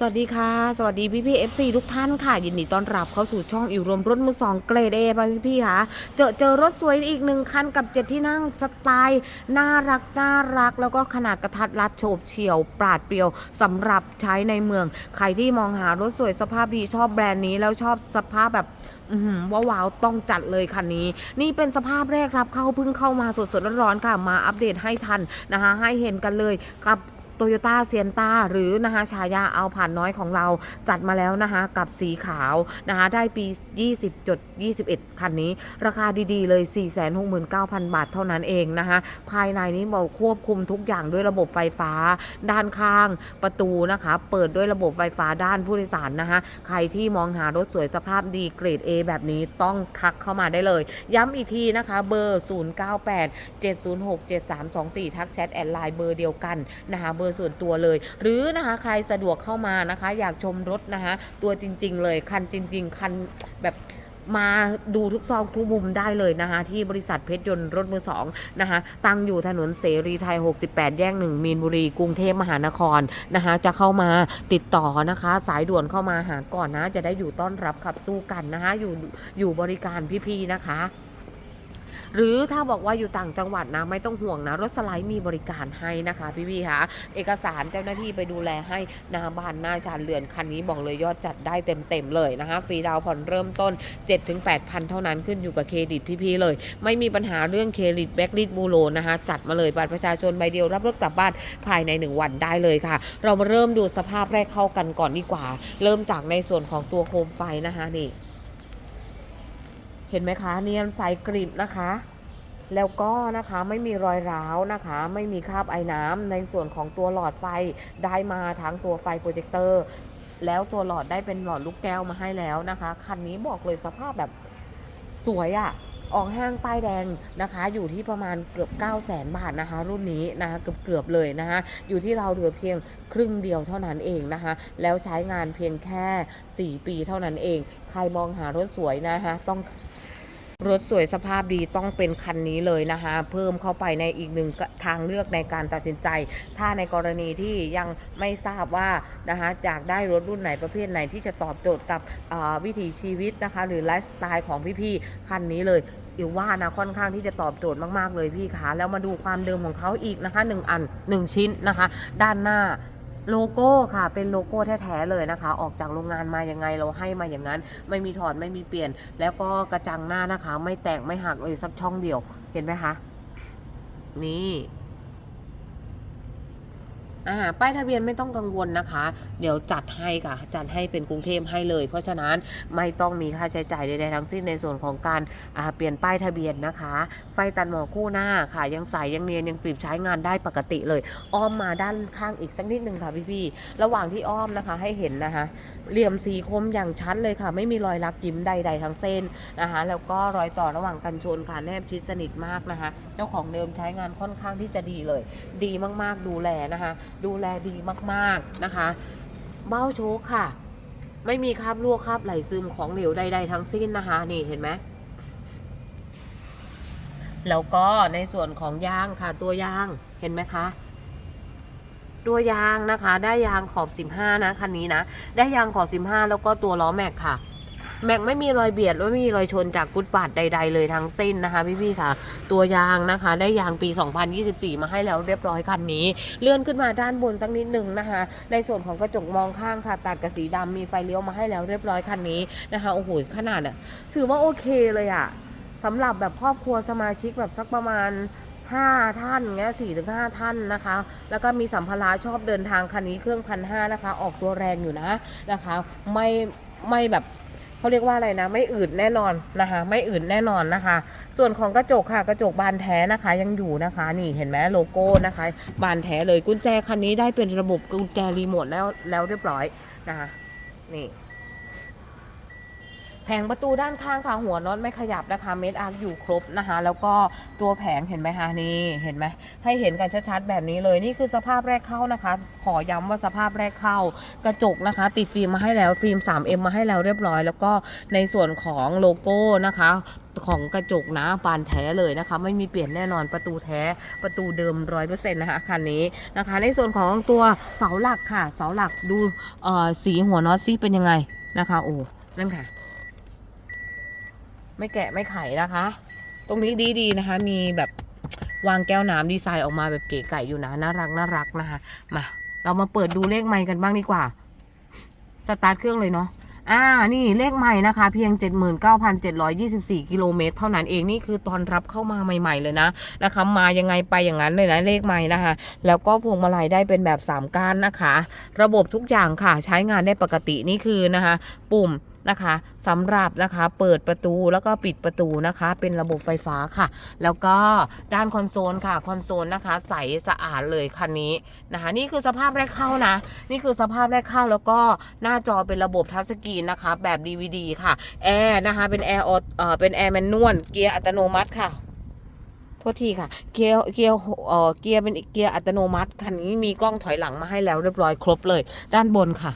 สวัสดีค่ะ สวัสดีพี่พี่เอฟซีทุกท่านค่ะ ยินดีต้อนรับเข้าสู่ช่องอิวรวมรถมือสองเกรดเอไปพี่พี่ค่ะ เจอเจอรถสวยอีกหนึ่งคันกับเจ็ดที่นั่งสไตล์น่ารักน่ารัก แล้วก็ขนาดกระทัดรัดโฉบเฉี่ยว ปราดเปรียวสำหรับใช้ในเมือง ใครที่มองหารถสวยสภาพดีชอบแบรนด์นี้แล้วชอบสภาพแบบว้าวาวต้องจัดเลยคันนี้ นี่เป็นสภาพแรกรับเข้าเพิ่งเข้ามาสดๆร้อนๆค่ะมาอัปเดตให้ทันนะคะให้เห็นกันเลยกับ โตโยต้าเซียนตาหรือนะคะฉายาเอาผ่านน้อยของเราจัดมาแล้วนะคะกับสีขาวนะคะได้ปี 20.21 คันนี้ ราคาดีๆเลย 469,000 บาทเท่านั้นเองนะคะภายในนี้บอกควบคุมทุกอย่างด้วยระบบไฟฟ้า ด้านข้างประตูนะคะ เปิดด้วยระบบไฟฟ้าด้านผู้โดยสารนะคะใครที่มองหารถสวยสภาพดีเกรด A แบบนี้ต้องทักเข้ามาได้เลย ย้ำอีกทีนะคะเบอร์ 098 706 7324 ทักแชทแอดไลน์เบอร์เดียวกันนะคะเบอร์ส่วนตัวเลย หรือนะคะใครสะดวกเข้ามานะคะ อยากชมรถนะคะตัวจริง ๆ เลยคันจริง ๆ คันแบบมาดูทุกซองทุกมุมได้เลยนะคะที่บริษัทเพชรยนต์รถมือสองนะคะตั้งอยู่ถนนเสรีไทย 68 แยกหนึ่งมีนบุรี กรุงเทพมหานครนะคะจะเข้ามาติดต่อนะคะ สายด่วนเข้ามาหาก่อนนะ จะได้อยู่ต้อนรับขับสู้กันนะคะอยู่อยู่บริการพี่ๆนะคะ หรือถ้าบอกว่าอยู่ต่างจังหวัดนะไม่ต้องห่วงนะ รถสไลด์มีบริการให้นะคะ พี่ๆคะเอกสารเจ้าหน้าที่ไปดูแลให้หนาบ้านหน้าชานเรือนคันนี้บอกเลยยอดจัดได้เต็มๆเลยนะคะฟรีดาวน์ผ่อนเริ่มต้น 7-8,000เท่านั้นขึ้นอยู่กับเครดิตพี่ๆเลย ไม่มีปัญหาเรื่องเครดิตแบ็กลิดบูโรนะคะจัดมาเลยบัตรประชาชนใบเดียวรับรถกลับบ้านภายใน 1 วันได้เลยค่ะ เรามาเริ่มดูสภาพแรกเข้ากันก่อนดีกว่า เริ่มจากในส่วนของตัวโคมไฟนะคะนี่ เห็นไหมคะ เนียนใสกริบนะคะ แล้วก็นะคะไม่มีรอยร้าวนะคะ ไม่มีคราบไอ้น้ำในส่วนของตัวหลอดไฟได้มาทั้งตัวไฟโปรเจคเตอร์ แล้วตัวหลอดได้เป็นหลอดลูกแก้วมาให้แล้วนะคะ คันนี้บอกเลยสภาพแบบสวยอะ่ะออกห้างป้ายแดงนะคะ อยู่ที่ประมาณเกือบ 9 0 0 0 0 0บาทนะคะ รุ่นนี้นะคะเกือบเกือบเลยนะคะอยู่ที่เราเหลือเพียงครึ่งเดียวเท่านั้นเองนะคะ แล้วใช้งานเพียงแค่ 4 ปีเท่านั้นเอง ใครมองหารถสวยนะคะ ต้อง รถสวยสภาพดีต้องเป็นคันนี้เลยนะคะเพิ่มเข้าไปในอีกหนึ่งทางเลือกในการตัดสินใจ ถ้าในกรณีที่ยังไม่ทราบว่านะคะอยากได้รถรุ่นไหนประเภทไหนที่จะตอบโจทย์กับวิถีชีวิตนะคะหรือไลฟ์สไตล์ของพี่ๆคันนี้เลยอิวว่านะค่อนข้างที่จะตอบโจทย์มากๆเลยพี่คะแล้วมาดูความเดิมของเขาอีกนะคะหนึ่งอันหนึ่งชิ้นนะคะ ด้านหน้า โลโก้ค่ะ เป็นโลโก้แท้ๆเลยนะคะ ออกจากโรงงานมายังไงเราให้มาอย่างนั้น ไม่มีถอดไม่มีเปลี่ยน แล้วก็กระจังหน้านะคะ ไม่แตกไม่หักเลยสักช่องเดียว เห็นไหมคะ นี่ อ่าป้ายทะเบียนไม่ต้องกังวลนะคะ เดี๋ยวจัดให้ค่ะ จัดให้เป็นกรุงเทพให้เลย เพราะฉะนั้นไม่ต้องมีค่าใช้จ่ายใดๆทั้งสิ้นในส่วนของการเปลี่ยนป้ายทะเบียนนะคะ ไฟตัดหมอกคู่หน้าค่ะ ยังใสยังเนียนยังกริบใช้งานได้ปกติเลย อ้อมมาด้านข้างอีกสักนิดนึงค่ะพี่ๆระหว่างที่อ้อมนะคะให้เห็นนะคะ เหลี่ยมสีคมอย่างชัดเลยค่ะ ไม่มีรอยลักยิ้มใด ๆ ทั้งเส้นนะคะ แล้วก็รอยต่อระหว่างกันชนค่ะแนบชิดสนิทมากนะคะ เจ้าของเดิมใช้งานค่อนข้างที่จะดีเลย ดีมากๆดูแลนะคะดูแลดีมากๆนะคะ เบ้าโชคค่ะ ไม่มีคราบลวกคราบไหลซึมของเหลวใด ๆ ทั้งสิ้นนะคะ นี่เห็นไหมแล้วก็ในส่วนของยางค่ะ ตัวยางเห็นไหมคะ ตัวยางนะคะ ได้ยางขอบ 15 นะคันนี้นะ ได้ยางขอบ 15 แล้วก็ตัวล้อแม็กค่ะ แม็กไม่มีรอยเบียดและไม่มีรอยชนจากกุดบาดใด ๆ เลยทั้งสิ้นนะคะพี่ๆค่ะ ตัวยางนะคะ ได้ยางปี 2024 มาให้แล้วเรียบร้อยคันนี้ เลื่อนขึ้นมาด้านบนสักนิดหนึ่งนะคะ ในส่วนของกระจกมองข้างค่ะ ตัดกับสีดำมีไฟเลี้ยวมาให้แล้วเรียบร้อยคันนี้นะคะโอ้โหขนาดอะถือว่าโอเคเลยอะสำหรับแบบครอบครัวสมาชิกแบบสักประมาณ5ท่านเงี้ยสี่ถึงห้าท่านนะคะ แล้วก็มีสัมภาระชอบเดินทางคันนี้เครื่องพันห้านะคะ ออกตัวแรงอยู่นะนะคะ ไม่ไม่แบบ เขาเรียกว่าอะไรนะ ไม่อืดแน่นอนนะคะ ไม่อืดแน่นอนนะคะ ส่วนของกระจกค่ะกระจกบานแท้นะคะ ยังอยู่นะคะ นี่เห็นไหมโลโก้นะคะ บานแท้เลยกุญแจคันนี้ได้เป็นระบบกุญแจรีโมทแล้วแล้วเรียบร้อยนะคะนี่ แผงประตูด้านข้างค่ะหัวน็อตไม่ขยับนะคะเม็ดอาร์อยู่ครบนะคะ แล้วก็ตัวแผงเห็นไหมคะนี่เห็นไหมให้เห็นกันชัดๆแบบนี้เลยนี่คือสภาพแรกเข้านะคะ ขอย้ำว่าสภาพแรกเข้ากระจกนะคะ ติดฟิล์มมาให้แล้วฟิล์ม 3M มาให้แล้วเรียบร้อย แล้วก็ในส่วนของโลโก้นะคะของกระจกนะปานแท้เลยนะคะ ไม่มีเปลี่ยนแน่นอนประตูแท้ประตูเดิมร้อยเปอร์เซ็นต์นะคะคันนี้นะคะ ในส่วนของตัวเสาหลักค่ะ เสาหลักดูเอ่อสีหัวน็อตซิเป็นยังไงนะคะโอ้นั่นค่ะ ไม่แกะไม่ไขนะคะ ตรงนี้ดีๆนะคะ มีแบบวางแก้วน้ำดีไซน์ออกมาแบบเก๋ไก่อยู่นะน่ารักน่ารักนะคะมาเรามาเปิดดูเลขไมค์กันบ้างดีกว่าสตาร์ทเครื่องเลยเนาะอ่า นี่เลขใหม่นะคะ เพียง 79,724 กิโลเมตร เท่านั้นเองนี่คือตอนรับเข้ามาใหม่ ๆ เลยนะนะคะมายังไงไปอย่างนั้นเลยนะเลขใหม่นะคะ แล้วก็พวงมาลัยได้เป็นแบบ 3ก้านนะคะ ระบบทุกอย่างค่ะใช้งานได้ปกตินี่คือนะคะ ปุ่ม นะคะสำหรับนะคะเปิดประตูแล้วก็ปิดประตูนะคะ เป็นระบบไฟฟ้าค่ะ แล้วก็ด้านคอนโซลค่ะคอนโซลนะคะใสสะอาดเลยคันนี้นะคะนี่คือสภาพแรกเข้านะ นี่คือสภาพแรกเข้าแล้วก็หน้าจอเป็นระบบทัชสกรีนนะคะแบบ DVD ค่ะแอร์นะคะเป็นแอร์ออเอ่อเป็นแอร์แมนนวลเกียร์อัตโนมัติค่ะโทษทีค่ะ เกียร์ เกียร์ เอ่อ เกียร์เป็นเกียร์อัตโนมัติ คันนี้มีกล้องถอยหลังมาให้แล้วเรียบร้อยครบเลย ด้านบนค่ะ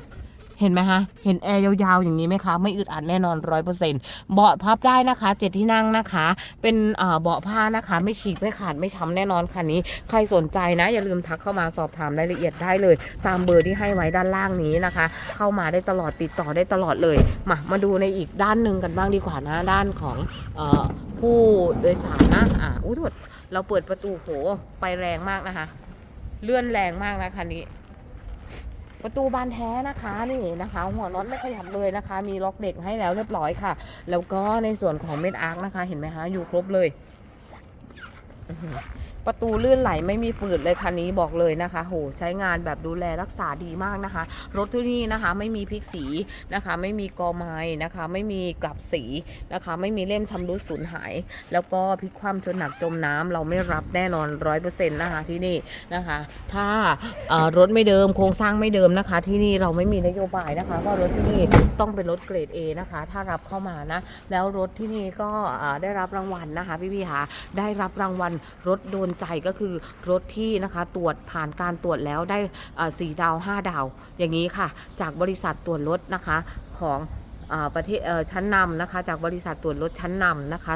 เห็นไหมคะ เห็นแอร์ยาวๆอย่างนี้ไหมคะ ไม่อึดอัดแน่นอนร้อยเปอร์เซ็นต์เบาะพับได้นะคะเจ็ดที่นั่งนะคะ เป็นเบาะผ้านะคะ ไม่ฉีกไม่ขาดไม่ช้ำแน่นอนคันนี้ ใครสนใจนะ อย่าลืมทักเข้ามาสอบถามรายละเอียดได้เลย ตามเบอร์ที่ให้ไว้ด้านล่างนี้นะคะ เข้ามาได้ตลอดติดต่อได้ตลอดเลย มามาดูในอีกด้านหนึ่งกันบ้างดีกว่านะด้านของอผู้โดยสารนะอ่าอู้ถดเราเปิดประตูโหไปแรงมากนะคะ เลื่อนแรงมากนะคันนี้ ประตูบานแท้นะคะนี่นะคะ หัวน็อตไม่ขยับเลยนะคะ มีล็อกเด็กให้แล้วเรียบร้อยค่ะ แล้วก็ในส่วนของเม็ดอาร์คนะคะ เห็นไหมคะอยู่ครบเลย ประตูลื่นไหลไม่มีฝืดเลยคันนี้บอกเลยนะคะ โหใช้งานแบบดูแลรักษาดีมากนะคะ รถที่นี่นะคะ ไม่มีพลิกสีนะคะ ไม่มีกอไม้นะคะ ไม่มีกลับสีนะคะ ไม่มีเล่มชำรุดสูญหาย แล้วก็พลิกคว่ำจนหนักจมน้ำเราไม่รับแน่นอนร้อยเปอร์เซ็นต์นะคะที่นี่นะคะ ถ้ารถไม่เดิมโครงสร้างไม่เดิมนะคะ ที่นี่เราไม่มีนโยบายนะคะว่ารถที่นี่ต้องเป็นรถเกรด A นะคะ ถ้ารับเข้ามานะ แล้วรถที่นี่ก็ได้รับรางวัลนะคะ พี่ๆคะได้รับรางวัลรถโดนใจก็คือรถที่นะคะตรวจผ่านการตรวจแล้วได้สี่ดาว 5 ดาว อย่างนี้ค่ะ จากบริษัทตรวจรถนะคะของ ประเทศชั้นนำนะคะ จากบริษัทตรวจรถชั้นนำนะคะ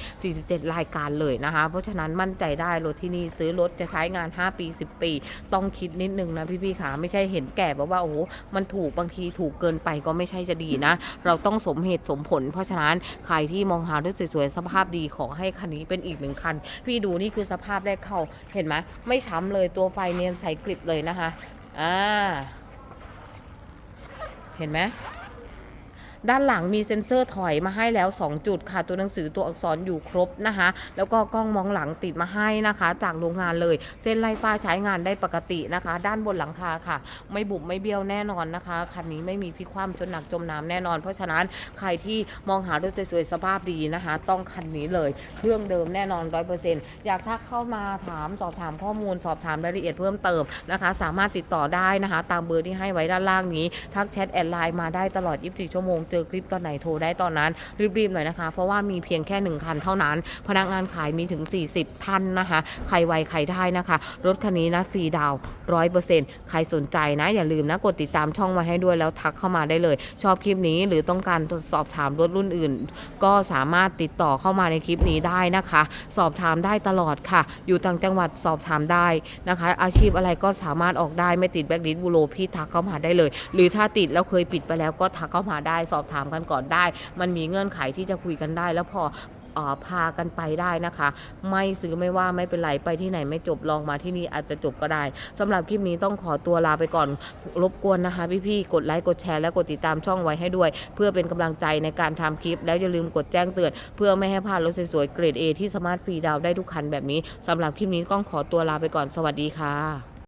247 รายการเลยนะคะ เพราะฉะนั้นมั่นใจได้รถที่นี่ซื้อรถจะใช้งาน 5 ปี 10 ปี ต้องคิดนิดนึงนะพี่ๆค่ะไม่ใช่เห็นแก่แบบว่าโอ้โหมันถูกบางทีถูกเกินไปก็ไม่ใช่จะดีนะ เราต้องสมเหตุสมผล เพราะฉะนั้นใครที่มองหารถสวยๆสภาพดีขอให้คันนี้เป็นอีกหนึ่งคัน พี่ดูนี่คือสภาพแรกเข้าเห็นไหมไม่ช้ำเลยตัวไฟเนียนใสกริบเลยนะคะอ่าเห็นไหม ด้านหลังมีเซ็นเซอร์ถอยมาให้แล้ว 2 จุดค่ะ ตัวหนังสือตัวอักษรอยู่ครบนะคะ แล้วก็กล้องมองหลังติดมาให้นะคะ จากโรงงานเลย เส้นไล่ฟ้าใช้งานได้ปกตินะคะ ด้านบนหลังคาค่ะ ไม่บุบไม่เบี้ยวแน่นอนนะคะ คันนี้ไม่มีพิกคว่ำจนหนักจมน้ำแน่นอน เพราะฉะนั้นใครที่มองหารถสวยๆสภาพดีนะคะ ต้องคันนี้เลย เครื่องเดิมแน่นอน 100%อยากทักเข้ามาถามสอบถามข้อมูลสอบถามรายละเอียดเพิ่มเติมนะคะ สามารถติดต่อได้นะคะ ตามเบอร์ที่ให้ไว้ด้านล่างนี้ ทักแชทแอดไลน์มาได้ตลอด 24 ชั่วโมงเจอคลิปตอนไหนโทรได้ตอนนั้น รีบๆหน่อยนะคะ เพราะว่ามีเพียงแค่ 1 คันเท่านั้น พนักงานขายมีถึง 40 ท่านนะคะ ใครไวใครได้นะคะ รถคันนี้นะฟรีดาวร้อยเปอร์เซ็นต์ใครสนใจนะ อย่าลืมนะกดติดตามช่องไว้ให้ด้วยแล้วทักเข้ามาได้เลย ชอบคลิปนี้หรือต้องการสอบถามรถรุ่นอื่น ก็สามารถติดต่อเข้ามาในคลิปนี้ได้นะคะ สอบถามได้ตลอดค่ะ อยู่ต่างจังหวัดสอบถามได้นะคะ อาชีพอะไรก็สามารถออกได้ไม่ติดแบล็คลิสต์บูโรพี่ทักเข้ามาได้เลย หรือถ้าติดแล้วเคยปิดไปแล้วก็ทักเข้ามาได้สอบอบถามกันก่อนได้ มันมีเงื่อนไขที่จะคุยกันได้ แล้วพอพากันไปได้นะคะ ไม่ซื้อไม่ว่าไม่เป็นไร ไปที่ไหนไม่จบลองมาที่นี่อาจจะจบก็ได้สำหรับคลิปนี้ต้องขอตัวลาไปก่อนรบกวนนะคะ พี่ๆ กดไลค์กดแชร์และกดติดตามช่องไว้ให้ด้วย เพื่อเป็นกำลังใจในการทำคลิป แล้วอย่าลืมกดแจ้งเตือน เพื่อไม่ให้พลาดรถสวยๆเกรด A ที่สามารถฟรีดาวน์ได้ทุกคันแบบนี้สำหรับคลิปนี้ต้องขอตัวลาไปก่อนสวัสดีค่ะ